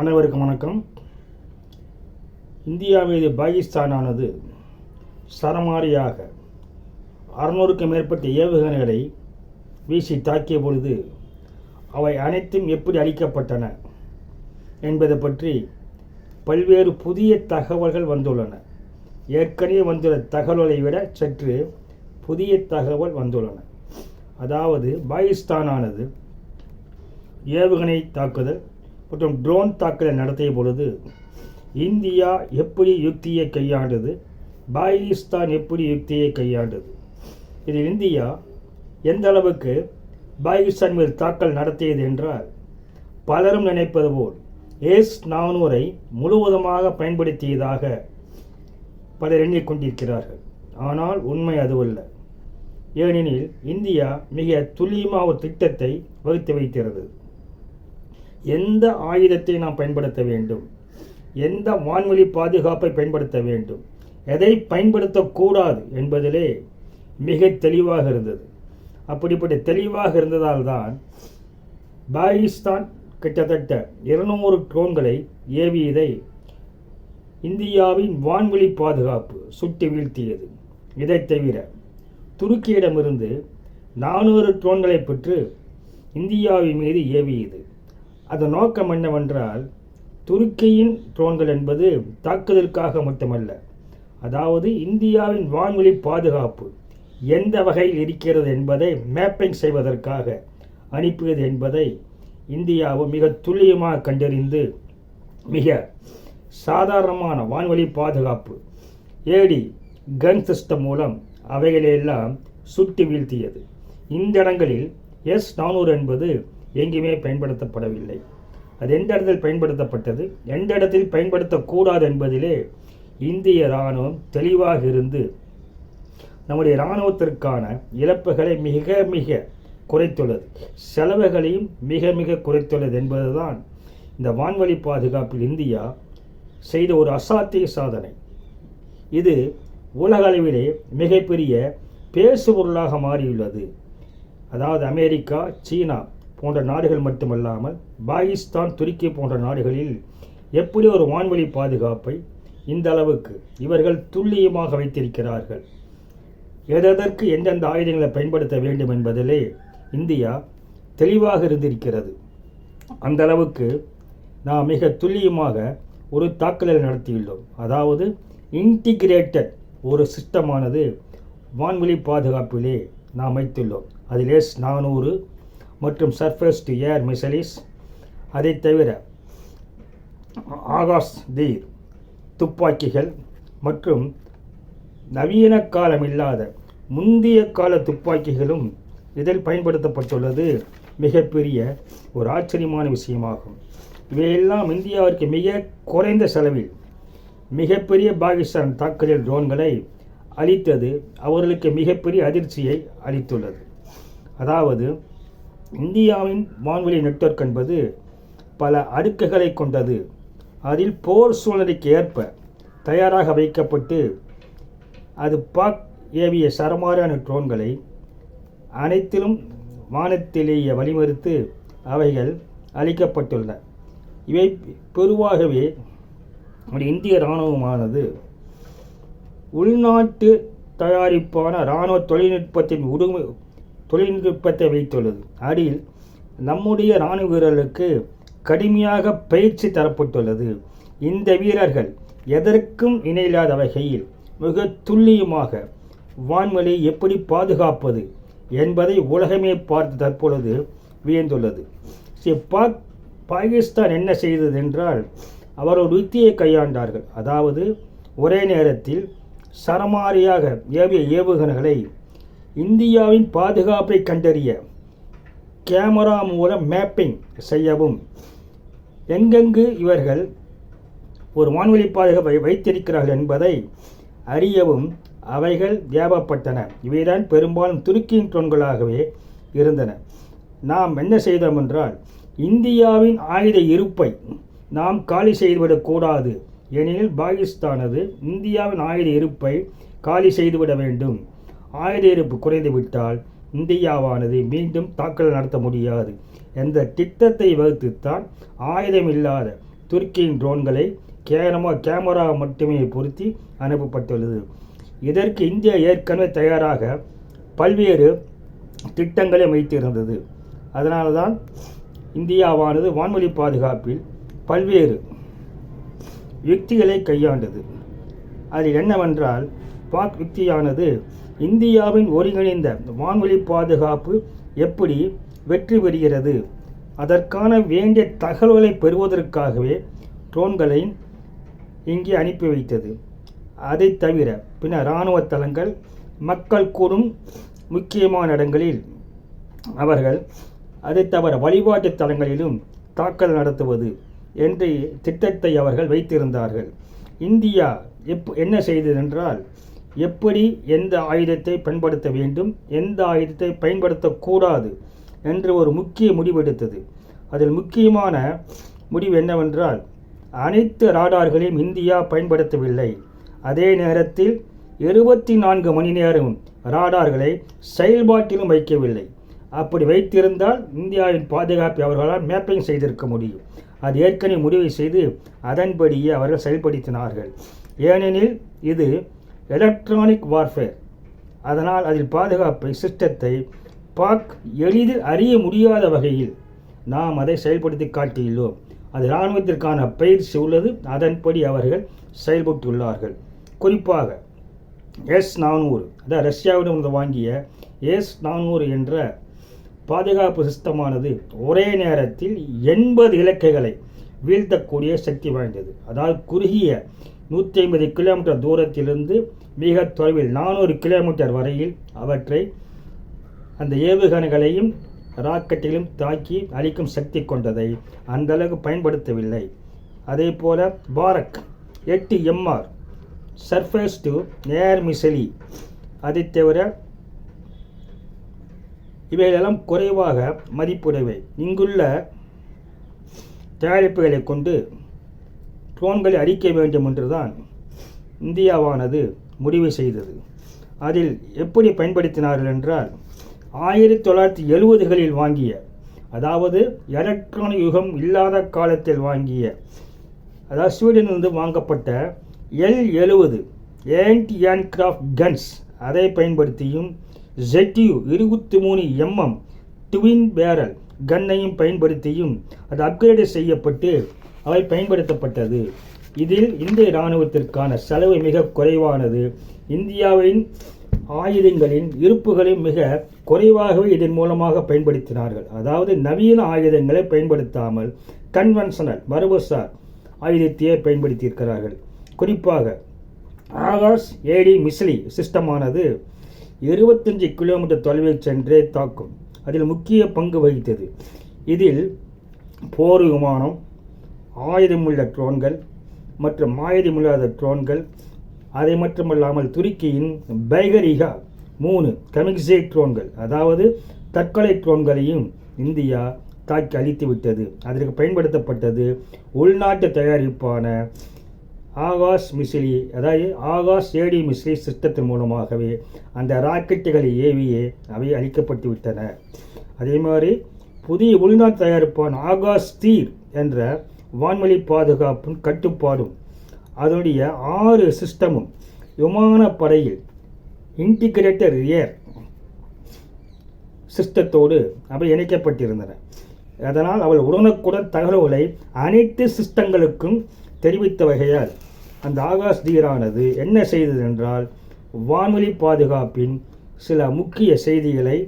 அனைவருக்கும் வணக்கம். இந்தியா மீது பாகிஸ்தானானது சரமாரியாக அறுநூறுக்கும் மேற்பட்ட ஏவுகணைகளை வீசி தாக்கிய பொழுது அவை அனைத்தும் எப்படி அளிக்கப்பட்டன என்பதை பற்றி பல்வேறு புதிய தகவல்கள் வந்துள்ளன. ஏற்கனவே வந்துள்ள தகவல்களை விட சற்று புதிய தகவல் வந்துள்ளன. அதாவது பாகிஸ்தானானது ஏவுகணை தாக்குதல் மற்றும் ட்ரோன் தாக்குதலை நடத்திய பொழுது இந்தியா எப்படி யுக்தியை கையாண்டது? பாகிஸ்தான் எப்படி யுக்தியை கையாண்டது? இதில் இந்தியா எந்த அளவுக்கு பாகிஸ்தான் மீது தாக்கல் நடத்தியது என்றால் பலரும் நினைப்பது போல் ஏஸ் நானூரை முழுவதுமாக பயன்படுத்தியதாக பலர் எண்ணிக்கொண்டிருக்கிறார்கள். ஆனால் உண்மை அதுவல்ல. ஏனெனில் இந்தியா மிக துல்லியமாக ஒரு திட்டத்தை வகுத்து வைக்கிறது எந்த ஆயுதத்தை நாம் பயன்படுத்த வேண்டும்? எந்த வான்வழி பாதுகாப்பை பயன்படுத்த வேண்டும்? எதை பயன்படுத்தக்கூடாது என்பதிலே மிக தெளிவாக இருந்தது. அப்படிப்பட்ட தெளிவாக இருந்ததால் தான் பாகிஸ்தான் கிட்டத்தட்ட இருநூறு ட்ரோன்களை ஏவியதை இந்தியாவின் வான்வெளி பாதுகாப்பு சுட்டு வீழ்த்தியது. இதைத் தவிர துருக்கியிடமிருந்து நானூறு ட்ரோன்களை பெற்று இந்தியாவின் மீது ஏவியது. அதன் நோக்கம் என்னவென்றால் துருக்கியின் ட்ரோன்கள் என்பது தாக்குதலுக்காக மட்டுமல்ல அதாவது இந்தியாவின் வான்வழி பாதுகாப்பு எந்த வகையில் இருக்கிறது என்பதை மேப்பிங் செய்வதற்காக அனுப்பியது என்பதை இந்தியாவும் மிக துல்லியமாக கண்டறிந்து மிக சாதாரணமான வான்வெளி பாதுகாப்பு ஏடி கன் சிஸ்டம் மூலம் அவைகளையெல்லாம் சுட்டி வீழ்த்தியது. இந்த இடங்களில் எஸ் நானூறு என்பது எங்கேயுமே பயன்படுத்தப்படவில்லை. அது எந்த இடத்தில் பயன்படுத்தப்பட்டது? எந்த இடத்தில் பயன்படுத்தக்கூடாது என்பதிலே இந்திய இராணுவம் தெளிவாக இருந்து நம்முடைய இராணுவத்திற்கான இழப்புகளை மிக மிக குறைத்துள்ளது. செலவுகளையும் மிக மிக குறைத்துள்ளது என்பதுதான் இந்த வான்வழி பாதுகாப்பில் இந்தியா செய்த ஒரு அசாத்திய சாதனை. இது உலக அளவிலே மிகப்பெரிய பேசுபொருளாக மாறியுள்ளது. அதாவது அமெரிக்கா சீனா போன்ற நாடுகள் மட்டுமல்லாமல் பாகிஸ்தான் துருக்கி போன்ற நாடுகளில் எப்படி ஒரு வான்வழி பாதுகாப்பை இந்த அளவுக்கு இவர்கள் துல்லியமாக வைத்திருக்கிறார்கள்? எதற்கு எந்தெந்த ஆயுதங்களை பயன்படுத்த வேண்டும் என்பதிலே இந்தியா தெளிவாக இருந்திருக்கிறது. அந்த அளவுக்கு நாம் மிக துல்லியமாக ஒரு தாக்குதல் நடத்தியுள்ளோம். அதாவது இன்டிகிரேட்டட் ஒரு சிஸ்டமானது வான்வெளி பாதுகாப்பிலே நாம் வைத்துள்ளோம். அதிலே நானூறு மற்றும் சர்ஃபஸ்ட் ஏர் மிசலிஸ் அதை தவிர ஆகாஷ் தீர் துப்பாக்கிகள் மற்றும் நவீன காலம் இல்லாத முந்தைய கால துப்பாக்கிகளும் இதில் பயன்படுத்தப்பட்டுள்ளது. மிகப்பெரிய ஒரு ஆச்சரியமான விஷயமாகும். இவையெல்லாம் இந்தியாவிற்கு மிக குறைந்த செலவில் மிகப்பெரிய பாகிஸ்தான் தாக்குதல் ட்ரோன்களை அளித்தது அவர்களுக்கு மிகப்பெரிய அதிர்ச்சியை அளித்துள்ளது. அதாவது இந்தியாவின் வான்வெளி நெட்வொர்க் என்பது பல அடுக்குகளை கொண்டது. அதில் போர் சூழ்நிலைக்கு ஏற்ப தயாராக வைக்கப்பட்டு அது பாக் ஏவிய சரமாரியான ட்ரோன்களை அனைத்திலும் வானத்திலேயே வழிமறுத்து அவைகள் அளிக்கப்பட்டுள்ளன இவை பெருவாகவே நம்முடைய இந்திய இராணுவமானது. உள்நாட்டு தயாரிப்பான இராணுவ தொழில்நுட்பத்தின் உடுமை தொழில்நுட்பத்தை வைத்துள்ளது. அடியில் நம்முடைய இராணுவ வீரர்களுக்கு கடுமையாக பயிற்சி தரப்பட்டுள்ளது. இந்த வீரர்கள் எதற்கும் இணையில்லாத வகையில் மிக துல்லியமாக வான்வெளி எப்படி பாதுகாப்பது என்பதை உலகமே பார்த்து தற்பொழுது வியந்துள்ளது. சரி, பாக் பாகிஸ்தான் என்ன செய்தது என்றால் அவர் ஒரு யுக்தியை கையாண்டார்கள். அதாவது ஒரே நேரத்தில் சரமாரியாக ஏவிய ஏவுகணைகளை இந்தியாவின் பாதுகாப்பை கண்டறிய கேமரா மூலம் மேப்பிங் செய்யவும். எங்கெங்கு இவர்கள் ஒரு வான்வெளி பாதுகாப்பை வைத்திருக்கிறார்கள் என்பதை அறியவும் அவைகள் தேவப்பட்டன இவைதான் பெரும்பாலும் துருக்கியின் ட்ரோன்களாகவே இருந்தன. நாம் என்ன செய்தோம் என்றால் இந்தியாவின் ஆயுத இருப்பை நாம் காலி செய்துவிடக்கூடாது ஏனெனில் பாகிஸ்தானது இந்தியாவின் ஆயுத இருப்பை காலி செய்துவிட வேண்டும். ஆயுதிருப்பு குறைந்துவிட்டால் இந்தியாவானது மீண்டும் தாக்குதல் நடத்த முடியாது. என்ற திட்டத்தை வகுத்துத்தான் ஆயுதம் இல்லாத துருக்கியின் ட்ரோன்களை கேமரா கேமரா மட்டுமே பொருத்தி அனுப்பப்பட்டுள்ளது. இதற்கு இந்தியா ஏற்கனவே தயாராக பல்வேறு திட்டங்களை வைத்திருந்தது. அதனால தான் இந்தியாவானது வான்வழி பாதுகாப்பில் பல்வேறு யுக்திகளை கையாண்டது. அதில் என்னவென்றால் பாக் யுக்தியானது இந்தியாவின் ஒருங்கிணைந்த வான்வழி பாதுகாப்பு எப்படி வெற்றி பெறுகிறது? அதற்கான வேண்டிய தகவல்களை பெறுவதற்காகவே ட்ரோன்களை இங்கே அனுப்பி வைத்தது. அதை தவிர பின்னர் இராணுவ தளங்கள் மக்கள் கூடும் முக்கியமான இடங்களில் அவர்கள் அதை தவிர வழிபாட்டு தலங்களிலும் தாக்கல் நடத்துவது என்று திட்டத்தை அவர்கள் வைத்திருந்தார்கள். இந்தியா எப் என்ன செய்தது என்றால் எப்படி எந்த ஆயுதத்தை பயன்படுத்த வேண்டும் எந்த ஆயுதத்தை பயன்படுத்தக்கூடாது என்று ஒரு முக்கிய முடிவெடுத்தது அதில் முக்கியமான முடிவு என்னவென்றால் அனைத்து ராடார்களையும் இந்தியா பயன்படுத்தவில்லை. அதே நேரத்தில் இருபத்தி நான்கு மணி நேரம் ராடார்களை செயல்பாட்டிலும் வைக்கவில்லை. அப்படி வைத்திருந்தால் இந்தியாவின் பாதுகாப்பை அவர்களால் மேப்பிங் செய்திருக்க முடியும். அது ஏற்கனவே முடிவை செய்து அதன்படியே அவர்கள் செயல்படுத்தினார்கள். ஏனெனில் இது எலக்ட்ரானிக் வார்ஃபேர் அதனால் அதில் பாதுகாப்பை சிஸ்டத்தை பாக் எளிதில் அறிய முடியாத வகையில் நாம் அதை செயல்படுத்தி காட்டியுள்ளோம். அது இராணுவத்திற்கான பயிற்சி உள்ளது. அதன்படி அவர்கள் செயல்பட்டுள்ளார்கள். குறிப்பாக எஸ் நானூறு அதாவது ரஷ்யாவிடம் வாங்கிய எஸ் நானூறு என்ற பாதுகாப்பு சிஸ்டமானது ஒரே நேரத்தில் எண்பது இலக்கைகளை வீழ்த்தக்கூடிய சக்தி வாய்ந்தது. அதாவது குறுகிய நூற்றி ஐம்பது கிலோமீட்டர் தூரத்திலிருந்து மிக தொலைவில் நானூறு கிலோமீட்டர் வரையில் அவற்றை அந்த ஏவுகணைகளையும் ராக்கெட்டிலும் தாக்கி அழிக்கும் சக்தி கொண்டதை அந்த அளவுக்கு பயன்படுத்தவில்லை. அதே போல பாரக் எட்டு MR surface to air missile அதை தவிர இவைகளெல்லாம் குறைவாக மதிப்புடையவை. இங்குள்ள தயாரிப்புகளை கொண்டு ட்ரோன்களை அழிக்க வேண்டும் என்றுதான் இந்தியாவானது முடிவு செய்தது. அதில் எப்படி பயன்படுத்தினார்கள் என்றால் ஆயிரத்தி தொள்ளாயிரத்தி எழுபதுகளில் வாங்கிய அதாவது எலக்ட்ரானிக் யுகம் இல்லாத காலத்தில் வாங்கிய அதாவது ஸ்வீடனிலிருந்து வாங்கப்பட்ட எல் எழுபது ஏன்டி ஏன்கிராஃப்ட் கன்ஸ் அதை பயன்படுத்தியும் ஜெட்யூ இருபத்தி மூணு எம்எம் ட்வின் பேரல் கன்னையும் பயன்படுத்தியும் அது அப்கிரேடு செய்யப்பட்டு அவை பயன்படுத்தப்பட்டது. இதில் இந்திய இராணுவத்திற்கான செலவு மிக குறைவானது. இந்தியாவின் ஆயுதங்களின் இருப்புகளை மிக குறைவாகவே இதன் மூலமாக பயன்படுத்தினார்கள். அதாவது நவீன ஆயுதங்களை பயன்படுத்தாமல் கன்வென்ஷனல் மரபுசார் ஆயுதத்தையே பயன்படுத்தியிருக்கிறார்கள். குறிப்பாக ஆகாஷ் ஏடி மிஸ்லி சிஸ்டமானது இருபத்தஞ்சு கிலோமீட்டர் தொலைவில் சென்றே தாக்கும். அதில் முக்கிய பங்கு வகித்தது. இதில் போர் விமானம் ஆயுதமுள்ள ட்ரோன்கள் மற்றும் ஆயுதமில்லாத ட்ரோன்கள் அதை மட்டுமல்லாமல் துருக்கியின் பைகரிகா மூணு கமிக்ஸே ட்ரோன்கள் அதாவது தற்கொலை ட்ரோன்களையும் இந்தியா தாக்கி அழித்து விட்டது அதற்கு பயன்படுத்தப்பட்டது உள்நாட்டு தயாரிப்பான ஆகாஷ் மிசிலி அதாவது ஆகாஷ் ஏடி மிசிலி சிஸ்டத்தின் மூலமாகவே அந்த ராக்கெட்டுகளை ஏவியே அவை அழிக்கப்பட்டு விட்டன அதே மாதிரி புதிய உள்நாட்டு தயாரிப்பான ஆகாஷ் தீர் என்ற வான்வழி பாதுகாப்பும் கட்டுப்பாடும். அதனுடைய ஆறு சிஸ்டமும் விமானப்படையில் இன்டிகிரேட்டர் ஏர் சிஸ்டத்தோடு அவை இணைக்கப்பட்டிருந்தன. அதனால் அவள் உடனுக்குடன் தகவல்களை அனைத்து சிஸ்டங்களுக்கும் தெரிவித்த வகையால் அந்த ஆகாஷ் தீரானது என்ன செய்தது என்றால் வான்வழி பாதுகாப்பின் சில முக்கிய செய்திகளை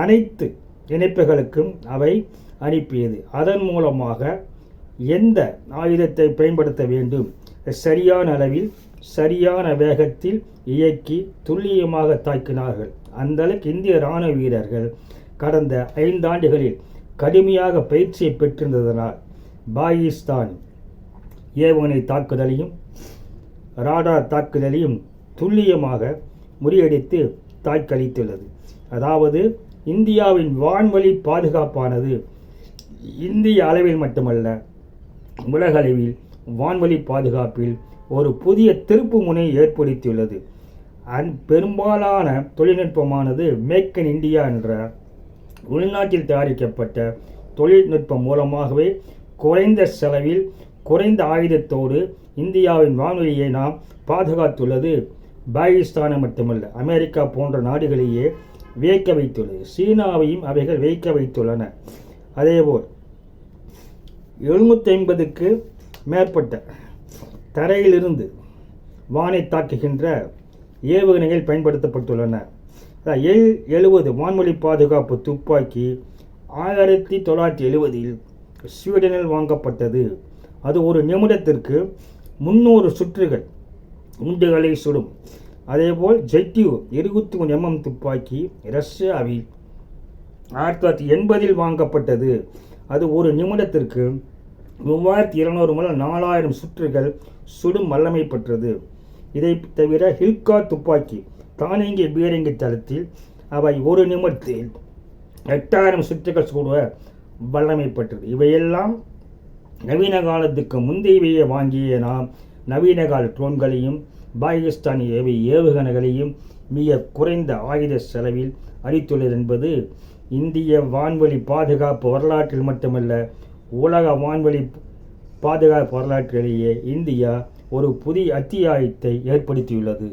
அனைத்து இணைப்புகளுக்கும் அவை அனுப்பியது. அதன் மூலமாக எந்த ஆயுதத்தை பயன்படுத்த வேண்டும்? சரியான அளவில் சரியான வேகத்தில் இயக்கி துல்லியமாக தாக்கினார்கள். அந்த அளவுக்கு இந்திய இராணுவ வீரர்கள் கடந்த ஐந்தாண்டுகளில் கடுமையாக பயிற்சியை பெற்றிருந்ததனால் பாகிஸ்தான் ஏவுகணை தாக்குதலையும் ராடார் தாக்குதலையும் துல்லியமாக முறியடித்து தாக்களித்துள்ளது அதாவது இந்தியாவின் வான்வழி பாதுகாப்பானது இந்திய அளவில் மட்டுமல்ல உலகளவில் வான்வழி பாதுகாப்பில் ஒரு புதிய திருப்பு முனை ஏற்படுத்தியுள்ளது. அந் பெரும்பாலான தொழில்நுட்பமானது மேக் இன் இந்தியா என்ற உள்நாட்டில் தயாரிக்கப்பட்ட தொழில்நுட்பம் மூலமாகவே குறைந்த செலவில் குறைந்த ஆயுதத்தோடு இந்தியாவின் வானொலியை நாம் பாதுகாத்துள்ளது. பாகிஸ்தானை மட்டுமல்ல அமெரிக்கா போன்ற நாடுகளையே வியக்க வைத்துள்ளது. சீனாவையும் அவைகள் வியக்க வைத்துள்ளன. அதேபோல் எழுநூற்றி ஐம்பதுக்கு மேற்பட்ட தரையிலிருந்து வானை தாக்குகின்ற ஏவுகணைகள் பயன்படுத்தப்பட்டுள்ளன. எல் எழுபது வான்வழி பாதுகாப்பு துப்பாக்கி ஆயிரத்தி தொள்ளாயிரத்தி எழுபதில் ஸ்வீடனில் வாங்கப்பட்டது. அது ஒரு நிமிடத்திற்கு முந்நூறு சுற்றுகள் குண்டுகளை சுடும். அதேபோல் ஜெட்யூ இருபத்தி மூணு எம்எம் துப்பாக்கி ரஷ்யாவில் ஆயிரத்தி தொள்ளாயிரத்தி எண்பதில் வாங்கப்பட்டது. அது ஒரு நிமிடத்திற்கு மூவாயிரத்தி இருநூறு முதல் நாலாயிரம் சுற்றுகள் சுடும் வல்லமை பெற்றது. இதை தவிர ஹில்கா துப்பாக்கி தானியங்கி பீரங்கி தளத்தில் அவை ஒரு நிமிடத்தில் எட்டாயிரம் சுற்றுகள் சுடுவ வல்லமை பெற்றது. இவையெல்லாம் நவீன காலத்துக்கு முந்தையவையே வாங்கிய நாம் நவீன கால ட்ரோன்களையும் பாகிஸ்தான் ஏவி ஏவுகணைகளையும் மிக குறைந்த ஆயுத செலவில் அளித்துள்ளது என்பது இந்திய வான்வழி பாதுகாப்பு வரலாற்றில் மட்டுமல்ல உலக வான்வழி பாதுகாப்பு வரலாற்றிலேயே இந்தியா ஒரு புதிய அத்தியாயத்தை ஏற்படுத்தியுள்ளது.